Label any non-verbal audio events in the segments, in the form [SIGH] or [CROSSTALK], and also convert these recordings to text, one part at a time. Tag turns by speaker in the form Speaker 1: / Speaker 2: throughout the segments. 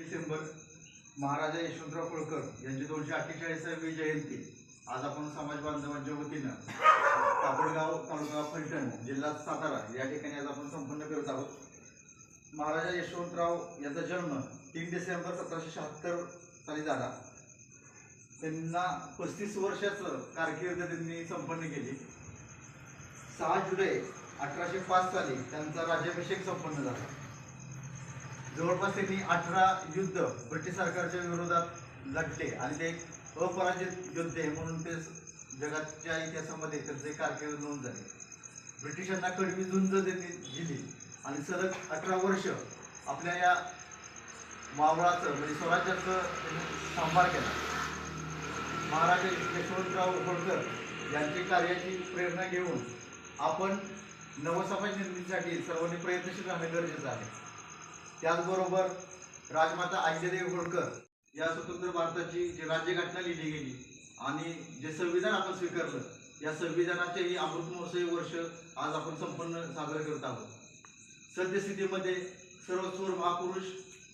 Speaker 1: डिसेंबर महाराजा यशवंतराव होळकर यांची दोनशे अठ्ठेचाळीसावी जयंती. आज आपण समाज बांधवांच्या वतीनं कापडगाव तालुका फलटण जिल्हा सातारा या ठिकाणी आज आपण संपन्न करत आहोत. महाराजा यशवंतराव यांचा जन्म तीन डिसेंबर सतराशे शहात्तर साली झाला. त्यांना पस्तीस वर्षाचं कारकीर्द त्यांनी संपन्न केली. सहा जुलै अठराशे पाच साली त्यांचा राज्याभिषेक संपन्न झाला. जवळपास त्यांनी अठरा युद्ध ब्रिटिश सरकारच्या विरोधात लढले आणि ते अपराजित योद्धे म्हणून ते जगाच्या इतिहासामध्ये त्यांचे कारकीर्द नोंद झाले. ब्रिटिशांना कडवी झुंज त्यांनी दिली आणि सलग अठरा वर्ष आपल्या या मावळाचं म्हणजे स्वराज्याचं त्यांनी सांभाळ केला. महाराजा यशवंतराव होळकर यांची कार्याची प्रेरणा घेऊन आपण नवसमाज निर्मितीसाठी सर्वांनी प्रयत्नशील राहणं गरजेचं आहे. त्याचबरोबर राजमाता अहिल्यादेवी होळकर या स्वतंत्र भारताची जी राज्यघटना लिहिली गेली आणि जे संविधान आपण स्वीकारलं या संविधानाचेही अमृत महोत्सवी वर्ष आज आपण संपन्न साजरं करत आहोत. सद्यस्थितीमध्ये सर्व थोर महापुरुष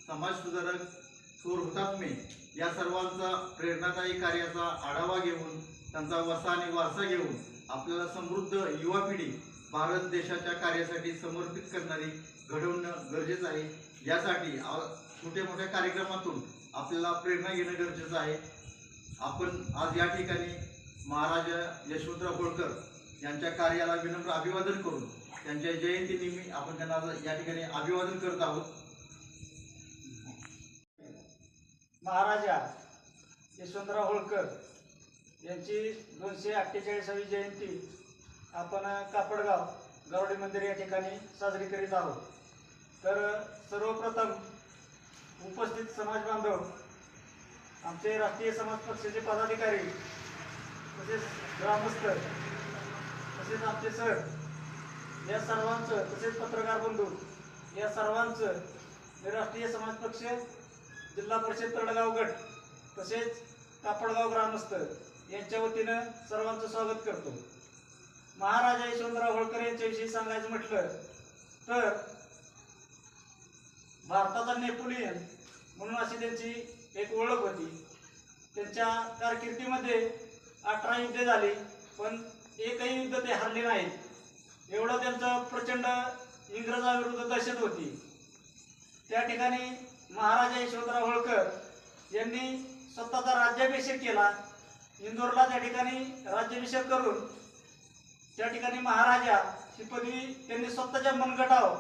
Speaker 1: समाजसुधारक सूर थोर हुतात्मे या सर्वांचा प्रेरणादायी कार्याचा आढावा घेऊन त्यांचा वसा आणि वारसा घेऊन आपल्याला समृद्ध युवा पिढी भारत देशाच्या कार्यासाठी समर्पित करणारी घडवणं गरजेचं आहे. यासाठी छोट्या मोठ्या कार्यक्रमातून आपल्याला प्रेरणा घेणं गरजेचं आहे. आपण आज या ठिकाणी महाराजा यशवंतराव होळकर यांच्या कार्याला विनम्र अभिवादन करून त्यांच्या जयंतीनिमित्त आपण त्यांना या ठिकाणी अभिवादन करत आहोत.
Speaker 2: महाराजा यशवंतराव होळकर यांची दोनशे अठ्ठेचाळीसावी जयंती आपण कापडगाव गावडे मंदिर या ठिकाणी साजरी करीत आहोत. तर सर्वप्रथम उपस्थित समाज बांधव आमचे राष्ट्रीय समाज पक्षाचे पदाधिकारी तसेच ग्रामस्थ तसेच आमचे सर या सर्वांचं तसेच पत्रकार बंधू या सर्वांचं मी राष्ट्रीय समाज पक्ष जिल्हा परिषद तडगाव गट तसेच कापडगाव ग्रामस्थ यांच्या वतीनं सर्वांचं स्वागत करतो. महाराजा यशवंतराव होळकर यांच्याविषयी सांगायचं म्हटलं तर भारताचा नेपोलियन म्हणून अशी त्यांची एक ओळख होती. त्यांच्या कारकिर्दीमध्ये अठरा युद्धे झाली पण एकही युद्ध ते हरले नाहीत. एवढं त्यांचं प्रचंड इंग्रजाविरुद्ध दहशत होती. त्या ठिकाणी महाराजा यशवंतराव होळकर यांनी स्वतःचा राज्याभिषेक केला. इंदोरला त्या ठिकाणी राज्याभिषेक करून त्या ठिकाणी महाराजा ही पदवी त्यांनी स्वतःच्या मनगटावर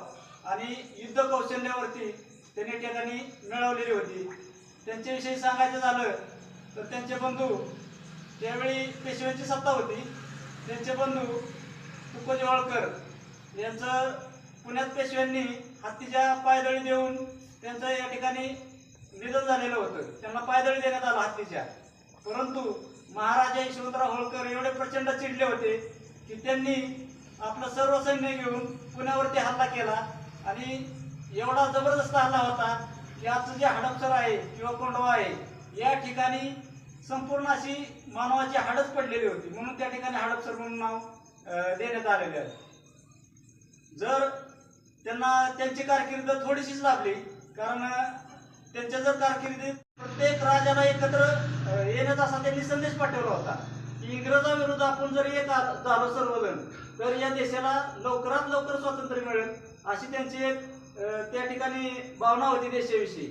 Speaker 2: आणि युद्ध कौशल्यावरती त्यांनी ठिकाणी मिळवलेली होती. त्यांच्याविषयी सांगायचं झालं तर त्यांचे बंधू त्यावेळी पेशव्यांची सत्ता होती. त्यांचे बंधू तुकोजी होळकर यांचं पुण्यात पेशव्यांनी हत्तीच्या पायदळी देऊन त्यांचं या ठिकाणी निधन झालेलं होतं. त्यांना पायदळी देण्यात आलं हत्तीच्या. परंतु महाराजा यशवंतराव होळकर एवढे प्रचंड चिडले होते की त्यांनी आपलं सर्व सैन्य घेऊन पुण्यावरती हल्ला केला. आणि एवढा जबरदस्त हल्ला होता की आजचं जे हडपसर आहे किंवा कोंडवा आहे या ठिकाणी संपूर्ण अशी मानवाची हाडच पडलेली होती. म्हणून त्या ठिकाणी हडपसर म्हणून नाव देण्यात आलेले आहे. जर त्यांना त्यांची कारकिर्द थोडीशीच लाभली कारण त्यांच्या जर कारकिर्दीत प्रत्येक राजाला एकत्र येण्याचा असा त्यांनी संदेश पाठवला होता की इंग्रजाविरुद्ध आपण जर एक झालो सर्वजण तर या देशाला लवकरात लवकर स्वातंत्र्य मिळेल. अशी त्यांची एक त्या ठिकाणी भावना होती देशाविषयी.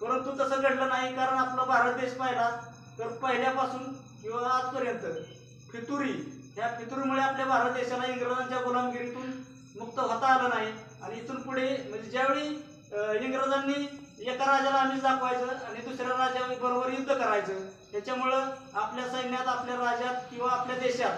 Speaker 2: परंतु तसं घडलं नाही कारण आपला भारत देश पाहिला तर पहिल्यापासून किंवा आजपर्यंत फितुरी ह्या फितुरीमुळे आपल्या भारत देशाला इंग्रजांच्या गुलामगिरीतून मुक्त होता आलं नाही. आणि इथून पुढे म्हणजे ज्यावेळी इंग्रजांनी एका राजाला आम्ही दाखवायचं आणि दुसऱ्या राजाबरोबर युद्ध करायचं त्याच्यामुळं आपल्या सैन्यात आपल्या राज्यात किंवा आपल्या देशात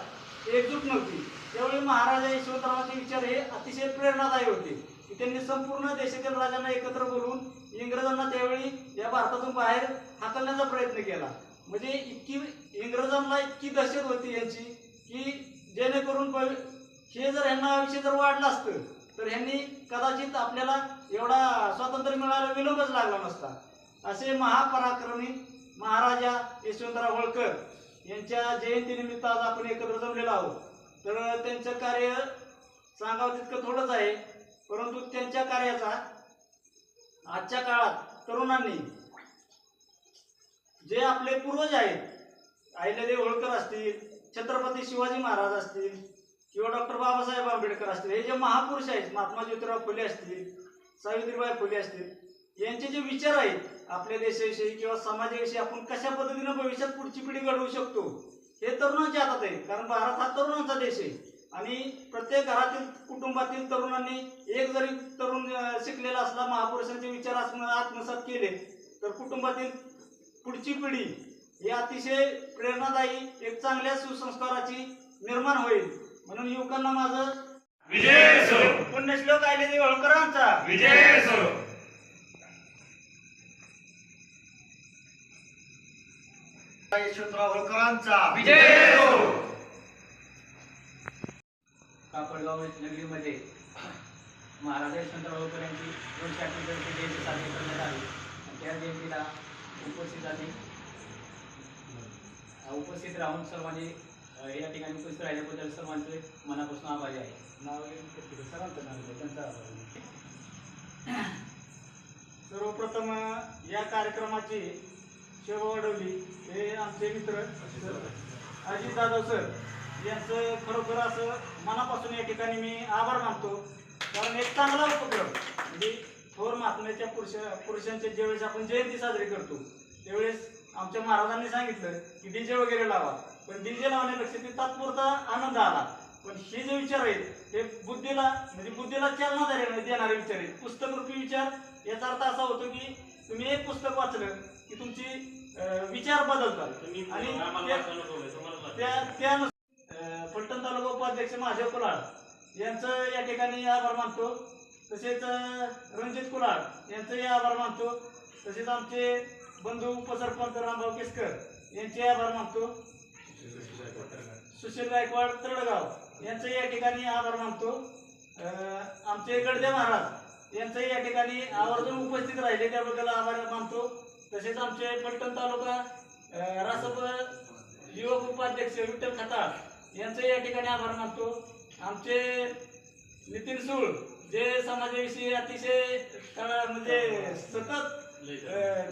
Speaker 2: एकजूट नव्हती. त्यावेळी महाराजा यशवंतरावांचे विचार हे अतिशय प्रेरणादायी होते. की त्यांनी संपूर्ण देशातील राजांना एकत्र बोलून इंग्रजांना त्यावेळी या भारतातून बाहेर हाकलण्याचा प्रयत्न केला. म्हणजे इतकी इंग्रजांना इतकी दहशत होती यांची की जेणेकरून प- हे जर यांना आयुष्य जर वाढला असतं तर ह्यांनी कदाचित आपल्याला एवढा स्वातंत्र्य मिळायला विलंबच लागला नसता. असे महापराक्रमी महाराजा यशवंतराव होळकर यांच्या जयंतीनिमित्त आज आपण एकत्र जमलेलो आहोत. तर त्यांचं कार्य सांगावं तितकं थोडंच आहे. परंतु त्यांच्या कार्याचा आजच्या काळात तरुणांनी जे आपले पूर्वज आहेत अहिल्यादेवी होळकर असतील छत्रपती शिवाजी महाराज असतील किंवा डॉक्टर बाबासाहेब आंबेडकर असतील हे जे महापुरुष आहेत महात्मा ज्योतिराव फुले असतील सावित्रीबाई फुले असतील यांचे जे विचार आहेत आपल्या देशाविषयी किंवा समाजाविषयी आपण कशा पद्धतीनं भविष्यात पुढची पिढी घडवू शकतो हे तरुणांच्या हातात आहे. कारण भारत हा तरुणांचा देश आहे. आणि प्रत्येक घरातील कुटुंबातील तरुणांनी एक जरी तरुण शिकलेला असला महापुरुषांचे विचार आत्म आत्मसात केले तर कुटुंबातील पुढची पिढी ही अतिशय प्रेरणादायी एक चांगल्या सुसंस्काराची निर्माण होईल. म्हणून युवकांना माझं
Speaker 3: विजय
Speaker 2: पुण्यश्लोक आलेले होळकरांचा
Speaker 3: विजय
Speaker 1: यशवंतराव होळकरांचा
Speaker 3: विजय
Speaker 4: कापडगाव नगरीमध्ये महाराजा यशवंतराव होळकर यांची दोनशे अठ्ठेचाळीसची जयंती साजरी करण्यात आली. आणि त्या जयंतीला उपस्थित आली अ, उपस्थित राहून सर्वांनी या ठिकाणी उपस्थित राहिल्याबद्दल सर्वांचे मनापासून आभारी आहे.
Speaker 2: नाव सरांचं नाव त्यांचं आभार. [CLEARS THROAT] सर्वप्रथम या कार्यक्रमाची शोभा वाढवली. हे आमचे मित्र अजित जाधव सर यांचं खरोखर असं मनापासून या ठिकाणी मी आभार मानतो. कारण एक चांगला उपक्रम म्हणजे थोर महात्म्याच्या पुरुष पुरुषांच्या ज्यावेळेस आपण जयंती साजरी करतो त्यावेळेस आमच्या महाराजांनी सांगितलं की डीजे वगैरे लावा. पण डीजे लावण्यापेक्षा ते तात्पुरता आनंद आला. पण हे जे विचार आहेत ते बुद्धीला म्हणजे बुद्धीला चालना देणारे विचार आहेत. पुस्तकरूपी विचार याचा अर्थ असा होतो की तुम्ही एक पुस्तक वाचलं की तुमची विचार बदलतात. आणि फलटण तालुका उपाध्यक्ष महादेव कुलाळ यांचं या ठिकाणी आभार मानतो. तसेच रणजित कुलाळ यांचंही आभार मानतो. तसेच आमचे बंधू उपसरपंच रामभाऊ केसकर यांचे आभार मानतो. सुशील गायकवाड तरडगाव यांचं या ठिकाणी आभार मानतो. आमचे गडदे महाराज यांचंही या ठिकाणी आवर्जून उपस्थित राहिले त्याबद्दल आभार मानतो. तसेच आमचे पलटण तालुका रासप युवक उपाध्यक्ष विठ्ठल खताळ यांचंही या ठिकाणी आभार मानतो. आमचे नितीन सूळ जे समाजाविषयी अतिशय म्हणजे सतत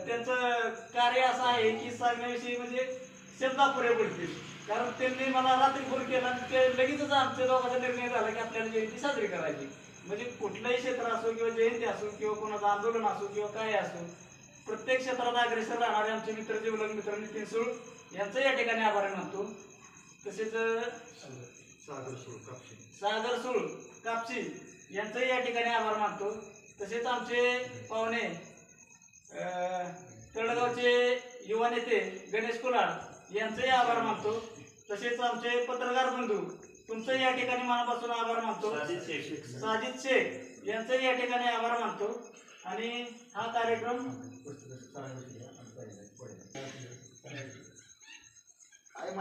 Speaker 2: त्यांचं कार्य असं आहे की सांगण्याविषयी म्हणजे शब्द अपुरे पडतील कारण त्यांनी मला रात्री फोन केला आणि ते लगेचच आमच्या दोघांचा निर्णय झाला की आपल्याला जयंती साजरी करायची. म्हणजे कुठलंही क्षेत्र असो किंवा जयंती असो किंवा कोणाचं आंदोलन असो किंवा काय असो प्रत्येक क्षेत्रात अग्रेसर राहणारे आमचे मित्र जीवलग मित्र नितीन सूळ यांचं या ठिकाणी आभार मानतो. तसेच
Speaker 1: सागर सूळ कापशी.
Speaker 2: सागर सूळ कापशी यांचंही या ठिकाणी आभार मानतो. तसेच आमचे पाहुणे तळगावचे युवा नेते गणेश कुलाळ यांचंही आभार मानतो. तसेच आमचे पत्रकार बंधू तुमचंही या ठिकाणी मनापासून आभार मानतो. साजिद शेख. यांचंही या ठिकाणी आभार मानतो. आणि हा कार्यक्रम
Speaker 1: आणि